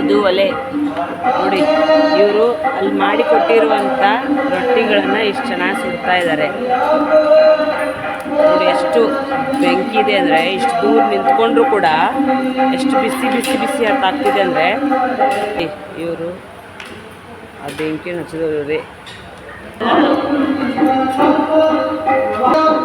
ಇದು ಒಲೆ. ನೋಡಿ, ಇವರು ಅಲ್ಲಿ ಮಾಡಿಕೊಟ್ಟಿರುವಂಥ ರೊಟ್ಟಿಗಳನ್ನು ಇಷ್ಟು ಚೆನ್ನಾಗಿ ಸುಡ್ತಾ ಇದ್ದಾರೆ ನೋಡಿ, ಎಷ್ಟು ಬೆಂಕಿ ಇದೆ ಅಂದರೆ, ಇಷ್ಟು ದೂರ ನಿಂತ್ಕೊಂಡ್ರು ಕೂಡ ಎಷ್ಟು ಬಿಸಿ ಬಿಸಿ ಬಿಸಿ ಅಂತ ಆಗ್ತಿದೆ ಅಂದರೆ ಇವರು ಆ ಬೆಂಕಿನ ಹಚ್ಚಿದವ್ರೆ 아.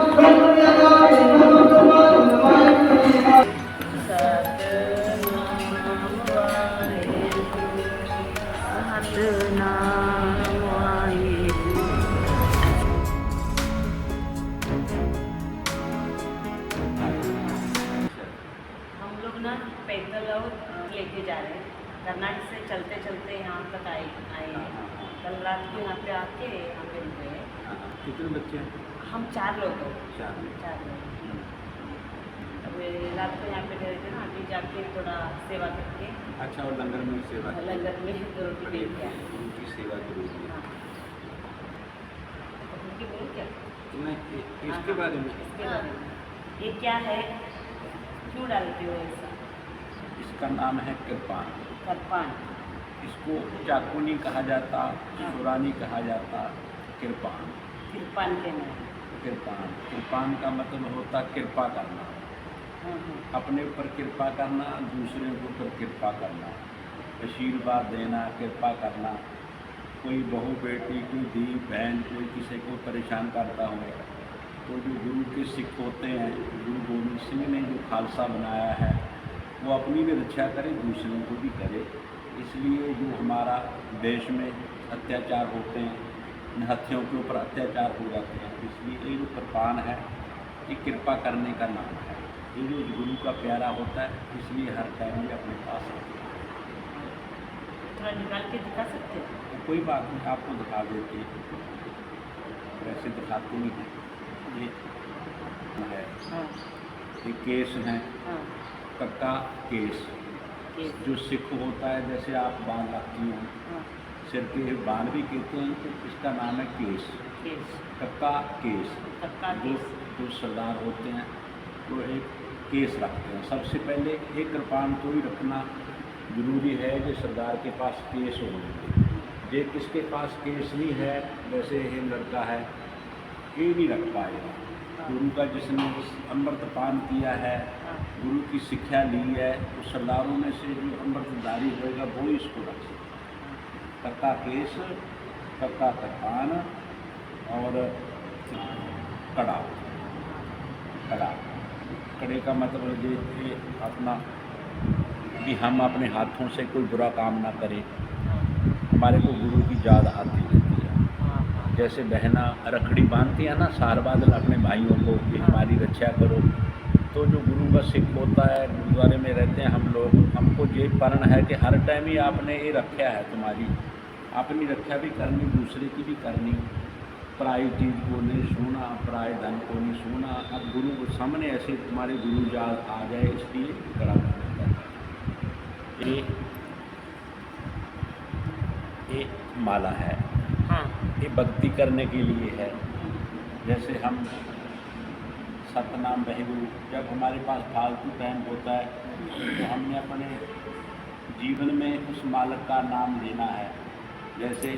कितने बच्चे हैं? हम चार लोग हैं। चार चार लोग। अभी रात को यहाँ पे ठहरे थे ना अभी जाके थोड़ा सेवा करके। अच्छा और लंगर में सेवा लंगर में दो रोटी दे दिया। उनकी सेवा ज़रूरी है। हाँ तो उनकी बोल क्या? नहीं इसके बारे में। इसके बारे में। ये क्या है? क्यों डालते हो ऐसा? इसका नाम है कृपान करपान इसको चाकुनी कहा जाता सुरानी कहा जाता। कृपान किरपान के नाम कृपान कृपान का मतलब होता कृपा करना। हाँ हाँ। अपने ऊपर कृपा करना दूसरे के ऊपर कृपा करना। आशीर्वाद देना कृपा करना। कोई बहू बेटी कोई दी बहन कोई किसी को परेशान करता हो तो जो गुरु के सिख होते हैं गुरु गोविंद सिंह ने जो खालसा बनाया है वो अपनी भी रक्षा करे दूसरों को भी करे। इसलिए जो हमारा देश में अत्याचार होते हैं इन हथियों के ऊपर अत्याचार हो जाते हैं। इसलिए ये जो कृपान है ये कृपा करने का नाम है। ये जो गुरु का प्यारा होता है इसलिए हर टाइम ये अपने पास रखते हैं। निकाल के दिखा सकते हो? तो कोई बात नहीं आपको दिखा देते वैसे दिखाते नहीं हैं। ये है। हाँ। ये केस हैं। हाँ। कक्का केस। जो सिख होता है जैसे आप बाँध रखती हाँ। सिर के भी कहते हैं तो इसका नाम है केस। केस। कक्का केस। कक्का जो केस। जो सरदार होते हैं वो एक केस रखते हैं। सबसे पहले एक कृपान को ही रखना ज़रूरी है जो सरदार के पास केस हो। ये किसके पास केस नहीं है जैसे ये लड़का है ये नहीं रख पाएगा। गुरु का जिसने अमृत पान किया है हाँ। गुरु की शिक्षा ली है तो सरदारों में से जो अमृतधारी होएगा वो ही इसको रख सकता कक्का केस कक्का कृपान और कड़ा कड़ा। कड़े का मतलब ये अपना, कि हम अपने हाथों से कोई बुरा काम ना करें। हमारे को गुरु की याद आती रहती हाँ। जैसे बहना रखड़ी बांधती है ना सार बादल अपने भाइयों को कि हमारी रक्षा करो। तो जो गुरु का सिख होता है गुरुद्वारे में रहते हैं हम लोग हमको ये परण है कि हर टाइम ही आपने ये रखा है तुम्हारी। अपनी रक्षा भी करनी दूसरे की भी करनी। पराई चीज़ को नहीं छूना पराए धन को नहीं छूना अब गुरु के सामने ऐसे तुम्हारे गुरु याद आ जाए इसलिए करना ये ये माला है। हाँ। ये भक्ति करने के लिए है। जैसे हम सतनाम बहगुरु जब हमारे पास फालतू टाइम होता है तो हमने अपने जीवन में उस मालक का नाम लेना है जैसे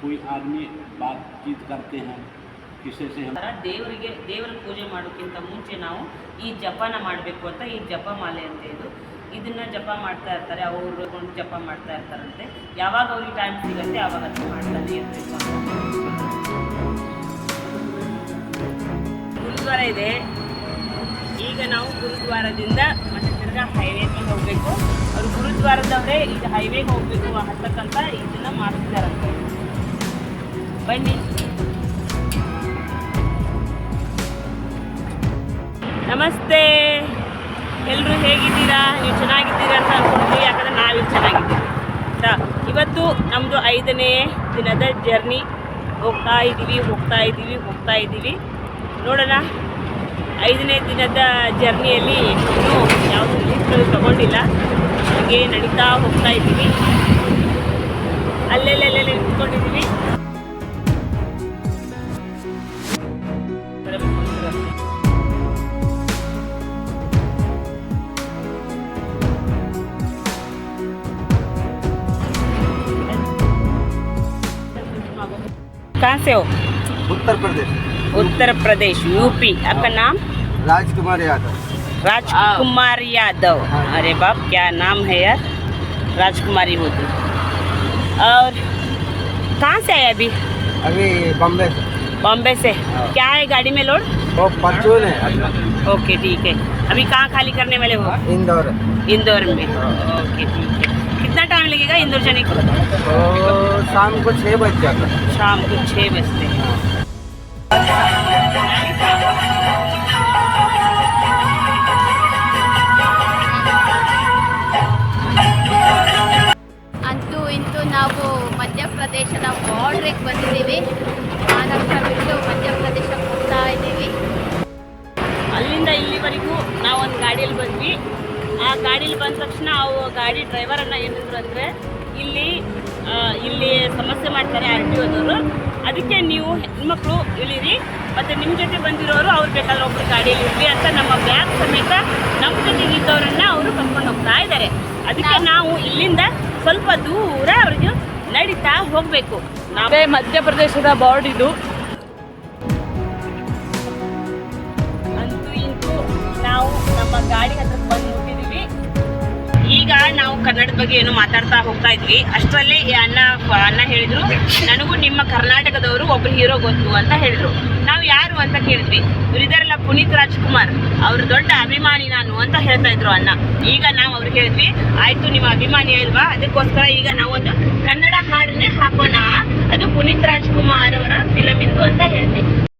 कोई आदमी बातचीत करते हैं किसी से हम ಥರ ದೇವರಿಗೆ ದೇವರ ಪೂಜೆ ಮಾಡೋಕ್ಕಿಂತ ಮುಂಚೆ ನಾವು ಈ ಜಪನ ಮಾಡಬೇಕು ಅಂತ ಈ ಜಪ ಮಾಲೆ ಅಂತ ಇದು ಇದನ್ನ ಜಪ ಮಾಡ್ತಾ ಇರ್ತಾರೆ ಅವರು ಕೊಂಡು ಜಪ ಮಾಡ್ತಾ ಇರ್ತಾರಂತೆ ಯಾವಾಗ ಅವ್ರಿಗೆ ಟೈಮ್ ಸಿಗುತ್ತೆ ಆವಾಗ ಅದನ್ನ ಮಾಡ್ತಾನೆ ಇರಬೇಕು ಗುರುದ್ವಾರ ಇದೆ. ಈಗ ನಾವು ಗುರುದ್ವಾರದಿಂದ ಮತ್ತೆ ತಿರ್ಗಾ ಹೈವೇಗೆ ಹೋಗಬೇಕು. ಅವ್ರು ಗುರುದ್ವಾರದವರೇ, ಈಗ ಹೈವೇಗೆ ಹೋಗಬೇಕು ಹತ್ತಕ್ಕಂತ ಇದನ್ನ ಮಾಡ್ತಿದಾರಂತೆ ಬನ್ನಿ. ನಮಸ್ತೆ. ಎಲ್ಲರೂ ಹೇಗಿದ್ದೀರಾ? ನೀವು ಚೆನ್ನಾಗಿದ್ದೀರಾ ಅಂತ ಅನ್ಕೊಂಡಿದ್ದೀವಿ ಯಾಕಂದ್ರೆ ನಾವಿಲ್ಲಿ ಚೆನ್ನಾಗಿದ್ದೀವಿ. ಇವತ್ತು ನಮ್ಮದು ಐದನೇ ದಿನದ ಜರ್ನಿ ಹೋಗ್ತಾ ಇದ್ದೀವಿ ಹೋಗ್ತಾ ಇದ್ದೀವಿ ಹೋಗ್ತಾ ಇದ್ದೀವಿ ನೋಡೋಣ. ಐದನೇ ದಿನದ ಜರ್ನಿಯಲ್ಲಿ ಇನ್ನೂ ಯಾವುದೂ ಲೀಫ್ಗಳು ತಗೊಂಡಿಲ್ಲ. ಹಾಗೆ ನಡೀತಾ ಹೋಗ್ತಾ ಇದ್ದೀವಿ. ಅಲ್ಲೆಲ್ಲೆಲ್ಲೆಲ್ಲೇ ನಿಂತ್ಕೊಂಡಿದ್ದೀವಿ ಕಾಸೆ ಉತ್ತರ ಪ್ರದೇಶ. उत्तर प्रदेश यूपी आपका नाम राजकुमार यादव राजकुमार यादव अरे बाप क्या नाम है यार राजकुमारी मोदी और कहाँ से आए अभी अभी बॉम्बे से बॉम्बे से क्या है गाड़ी में लोड वो परचून है ओके ठीक है अभी कहाँ खाली करने वाले हो इंदौर इंदौर में ओके ठीक है कितना टाइम लगेगा इंदौर जाने को तो शाम को छः बज जाता शाम को छः बजते हैं ಮಧ್ಯಪ್ರದೇಶದ ಬಾರ್ಡ್ರಿಗೆ ಬಂದಿದ್ದೀವಿ. ಮಹಾರಾಷ್ಟ್ರ ಬಿಟ್ಟು ಮಧ್ಯಪ್ರದೇಶಕ್ಕೆ ಹೋಗ್ತಾ ಇದ್ದೀವಿ. ಅಲ್ಲಿಂದ ಇಲ್ಲಿವರೆಗೂ ನಾವು ಒಂದು ಗಾಡಿಯಲ್ಲಿ ಬಂದ್ವಿ. ಆ ಗಾಡೀಲಿ ಬಂದ ತಕ್ಷಣ ಅವು ಗಾಡಿ ಡ್ರೈವರನ್ನು ಏನಿದ್ರು ಅಂದರೆ ಇಲ್ಲಿ ಇಲ್ಲಿ ಸಮಸ್ಯೆ ಮಾಡ್ತಾರೆ ಆರ್ ಟಿ ಓದವರು ಅದಕ್ಕೆ ನೀವು ಹೆಣ್ಮಕ್ಳು ಇಳಿರಿ ಮತ್ತು ನಿಮ್ಮ ಜೊತೆ ಬಂದಿರೋರು ಅವ್ರು ಬೇಕಾದ್ರೆ ಒಬ್ರು ಗಾಡಿಯಲ್ಲಿ ಇರಲಿ ಅಂತ ನಮ್ಮ ಬ್ಯಾಗ್ ಸಮೇತ ನಮ್ಮ ಜೊತೆಗೆ ಇದ್ದವರನ್ನು ಅವರು ಕರ್ಕೊಂಡು ಹೋಗ್ತಾ ಇದ್ದಾರೆ. ಅದಕ್ಕೆ ನಾವು ಇಲ್ಲಿಂದ ಸ್ವಲ್ಪ ದೂರ ಅವ್ರಿಗೆ ನಡೀತಾ ಹೋಗಬೇಕು. ನಾವೇ ಮಧ್ಯಪ್ರದೇಶದ ಬೋರ್ಡ್ ಇದು. ಅಂತೂ ಇಂತೂ ನಾವು ನಮ್ಮ ಗಾಡಿ ಹತ್ರ ಬಂದು ಈಗ ನಾವು ಕನ್ನಡದ ಬಗ್ಗೆ ಏನು ಮಾತಾಡ್ತಾ ಹೋಗ್ತಾ ಇದ್ವಿ. ಅಷ್ಟರಲ್ಲಿ ಅಣ್ಣ ಅಣ್ಣ ಹೇಳಿದ್ರು ನನಗೂ ನಿಮ್ಮ ಕರ್ನಾಟಕದವರು ಒಬ್ರು ಹೀರೋ ಗೊತ್ತು ಅಂತ ಹೇಳಿದ್ರು. ನಾವು ಯಾರು ಅಂತ ಕೇಳಿದ್ವಿ. ಇವರಿದಾರಲ್ಲ ಪುನೀತ್ ರಾಜ್ಕುಮಾರ್. ಅವ್ರ ದೊಡ್ಡ ಅಭಿಮಾನಿ ನಾನು ಅಂತ ಹೇಳ್ತಾ ಇದ್ರು ಅಣ್ಣ. ಈಗ ನಾವು ಅವ್ರಿಗೆ ಹೇಳಿದ್ವಿ ಆಯ್ತು ನಿಮ್ಮ ಅಭಿಮಾನಿ ಅಲ್ವಾ ಅದಕ್ಕೋಸ್ಕರ ಈಗ ನಾವು ಒಂದು ಕನ್ನಡ ಹಾಡನ್ನೇ ಹಾಕೋಣ ಅದು ಪುನೀತ್ ರಾಜ್ಕುಮಾರ್ ಅವರ ಫಿಲಮ್ ಇದು ಅಂತ ಹೇಳ್ತೀವಿ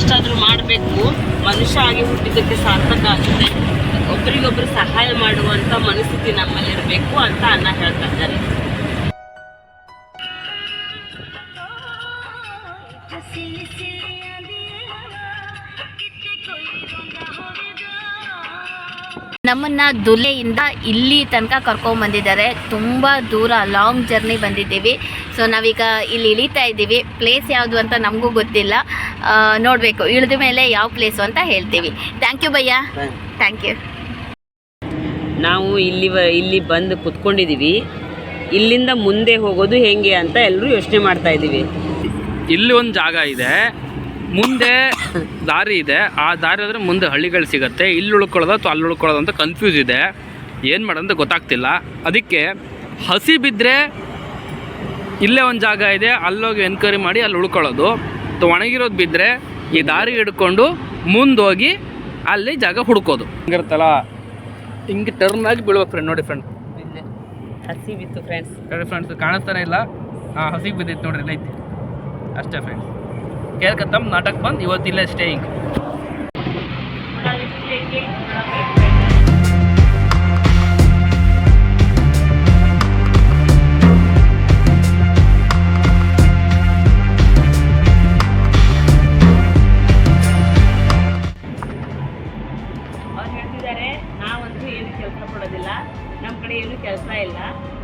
ಇಷ್ಟಾದ್ರೂ ಮಾಡಬೇಕು, ಮನುಷ್ಯ ಆಗಿ ಹುಟ್ಟಿದ್ದಕ್ಕೆ ಸಾರ್ಥಕ ಆಗುತ್ತೆ. ಒಬ್ರಿಗೊಬ್ರು ಸಹಾಯ ಮಾಡುವಂಥ ಮನಸ್ಥಿತಿ ನಮ್ಮಲ್ಲಿರಬೇಕು ಅಂತ ಅನ್ನ ಹೇಳ್ತಾ ಇದ್ದಾರೆ. ನಮ್ಮನ್ನ ದುಲೆಯಿಂದ ಇಲ್ಲಿ ತನಕ ಕರ್ಕೊಂಬಂದಿದ್ದಾರೆ ತುಂಬ ದೂರ ಲಾಂಗ್ ಜರ್ನಿ ಬಂದಿದ್ದೀವಿ. ಸೊ ನಾವೀಗ ಇಲ್ಲಿ ಇಳಿತಾ ಇದ್ದೀವಿ. ಪ್ಲೇಸ್ ಯಾವುದು ಅಂತ ನಮಗೂ ಗೊತ್ತಿಲ್ಲ. ನೋಡಬೇಕು. ಇಳಿದ ಮೇಲೆ ಯಾವ ಪ್ಲೇಸು ಅಂತ ಹೇಳ್ತೀವಿ. ಥ್ಯಾಂಕ್ ಯು ಭಯ್ಯ. ಥ್ಯಾಂಕ್ ಯು ನಾವು ಇಲ್ಲಿ ಇಲ್ಲಿ ಬಂದು ಕುತ್ಕೊಂಡಿದ್ದೀವಿ. ಇಲ್ಲಿಂದ ಮುಂದೆ ಹೋಗೋದು ಹೆಂಗೆ ಅಂತ ಎಲ್ಲರೂ ಯೋಚನೆ ಮಾಡ್ತಾ ಇದ್ದೀವಿ. ಇಲ್ಲಿ ಒಂದು ಜಾಗ ಇದೆ. ಮುಂದೆ ದಾರಿ ಇದೆ. ಆ ದಾರಿ ಆದರೆ ಮುಂದೆ ಹಳ್ಳಿಗಳು ಸಿಗುತ್ತೆ. ಇಲ್ಲಿ ಉಳ್ಕೊಳ್ಳೋದು ಅಥವಾ ಅಲ್ಲಿ ಉಳ್ಕೊಳ್ಳೋದು ಅಂತ ಕನ್ಫ್ಯೂಸ್ ಇದೆ. ಏನು ಮಾಡೋದಂತ ಗೊತ್ತಾಗ್ತಿಲ್ಲ. ಅದಕ್ಕೆ ಹಸಿ ಬಿದ್ದರೆ ಇಲ್ಲೇ ಒಂದು ಜಾಗ ಇದೆ. ಅಲ್ಲೋಗಿ ಎನ್ಕ್ವೈರಿ ಮಾಡಿ ಅಲ್ಲಿ ಉಳ್ಕೊಳ್ಳೋದು. ಅಥವಾ ಒಣಗಿರೋದು ಬಿದ್ದರೆ ಈ ದಾರಿ ಹಿಡ್ಕೊಂಡು ಮುಂದೋಗಿ ಅಲ್ಲಿ ಜಾಗ ಹುಡ್ಕೋದು. ಹಿಂಗಿರುತ್ತಲ್ಲ? ಹಿಂಗೆ ಟರ್ನ್ ಆಗಿ ಬೀಳ್ಬೇಕು ಫ್ರೆಂಡ್ ನೋಡಿ ಫ್ರೆಂಡ್ ಹಸಿ ಬಿತ್ತು ಫ್ರೆಂಡ್ಸ್ ನೋಡಿ ಫ್ರೆಂಡ್ಸ್ ಕಾಣಿಸ್ತಾನೆ ಇಲ್ಲ? ಹಾಂ ಹಸಿಗೆ ಬಿದ್ದಿತ್ತು ನೋಡ್ರಿ ಇಲ್ಲ ಐತಿ ಅಷ್ಟೇ ಫ್ರೆಂಡ್ಸ್ ಕೇಳ್ಕತ್ತಮ್ ನಾಟಕ ಬಂದು ಇವತ್ತಿಲ್ಲೇ ಸ್ಟೇಯಿಂಗ್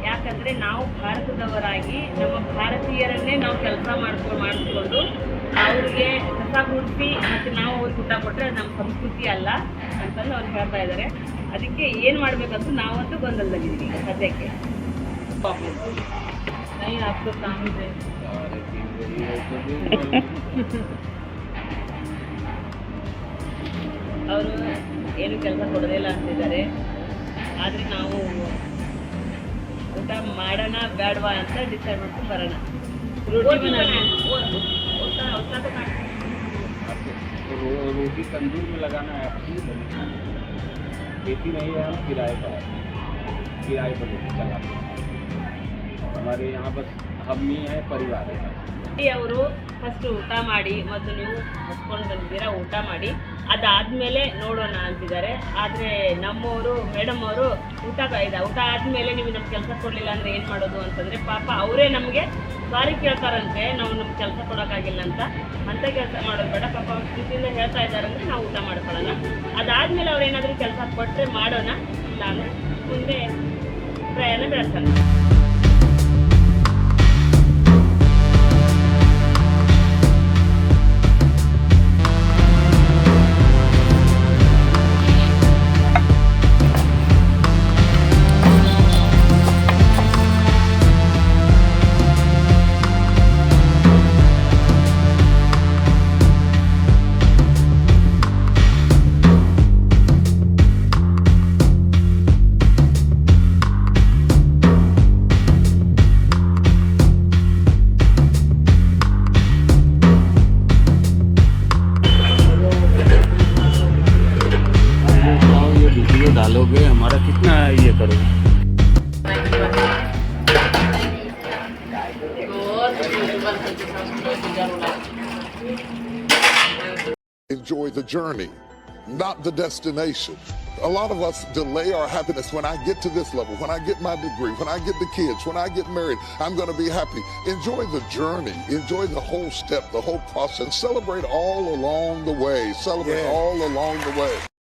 ಯಾಕಂದ್ರೆ ನಾವು ಭಾರತದವರಾಗಿ ನಮ್ಮ ಭಾರತೀಯರನ್ನೇ ನಾವು ಕೆಲಸ ಮಾಡ್ಕೊಂಡು ಮಾಡಿಸ್ಕೊಂಡು ಅವ್ರಿಗೆ ಕಸ ಗುಡಿಸಿ ಮತ್ತು ನಾವು ಅವ್ರಿಗೆ ಊಟ ಕೊಟ್ಟರೆ ನಮ್ಮ ಸಂಸ್ಕೃತಿ ಅಲ್ಲ ಅಂತಂದು ಅವ್ರು ಹೇಳ್ತಾ ಇದ್ದಾರೆ. ಅದಕ್ಕೆ ಏನು ಮಾಡಬೇಕಂತ ನಾವಂತೂ ಗೊಂದಲದಲ್ಲಿದ್ದೀವಿ ಸದ್ಯಕ್ಕೆ. ಅವರು ಏನು ಕೆಲಸ ಕೊಡೋದಿಲ್ಲ ಅಂತಿದ್ದಾರೆ. ಆದರೆ ನಾವು ಊಟ ಮಾಡೋಣ ಬೇಡವಾ ಅಂತ ಡಿಸೈಡ್ ಮಾಡ್ಕೊಂಡು ಬರೋಣ. रो- रोटी तंदूर में लगाना है खेती नहीं है हम किराए पर है किराए पर रोटी चलाते हैं हमारे यहाँ बस हम ही हैं परिवार है ಅವರು ಫಸ್ಟ್ ಊಟ ಮಾಡಿ ಮತ್ತು ನೀವು ಹಸ್ಕೊಂಡು ಬಂದಿದ್ದೀರಾ ಊಟ ಮಾಡಿ ಅದಾದಮೇಲೆ ನೋಡೋಣ ಅಂತಿದ್ದಾರೆ. ಆದರೆ ನಮ್ಮವರು ಮೇಡಮ್ ಅವರು ಊಟ ಇದೆ ಊಟ ಆದಮೇಲೆ ನೀವು ನಮ್ಮ ಕೆಲಸ ಕೊಡಲಿಲ್ಲ ಅಂದರೆ ಏನು ಮಾಡೋದು ಅಂತಂದರೆ ಪಾಪ ಅವರೇ ನಮಗೆ ಸಾರಿ ಕೇಳ್ತಾರಂತೆ, ನಾವು ನಮ್ಮ ಕೆಲಸ ಕೊಡೋಕ್ಕಾಗಿಲ್ಲ ಅಂತ. ಅಂತ ಕೆಲಸ ಮಾಡೋದು ಬೇಡ. ಪಾಪ ಅವ್ರ ಸ್ಥಿತಿಯಿಂದ ಹೇಳ್ತಾ ಇದ್ದಾರೆ ಅಂದರೆ ನಾವು ಊಟ ಮಾಡ್ಕೊಳ್ಳೋಣ. ಅದಾದ್ಮೇಲೆ ಅವ್ರು ಏನಾದರೂ ಕೆಲಸ ಕೊಟ್ಟರೆ ಮಾಡೋಣ. ಅಂದ್ರೆ ಮುಂದೆ ಪ್ರಯಾಣ ಬೆಳೆಸೋಣ. Enjoy the journey, not the destination. A lot of us delay our happiness when I get to this level, when I get my degree, when I get the kids, when I get married, I'm going to be happy. Enjoy the journey, enjoy the whole step, the whole process, celebrate all along the way, celebrate all along the way.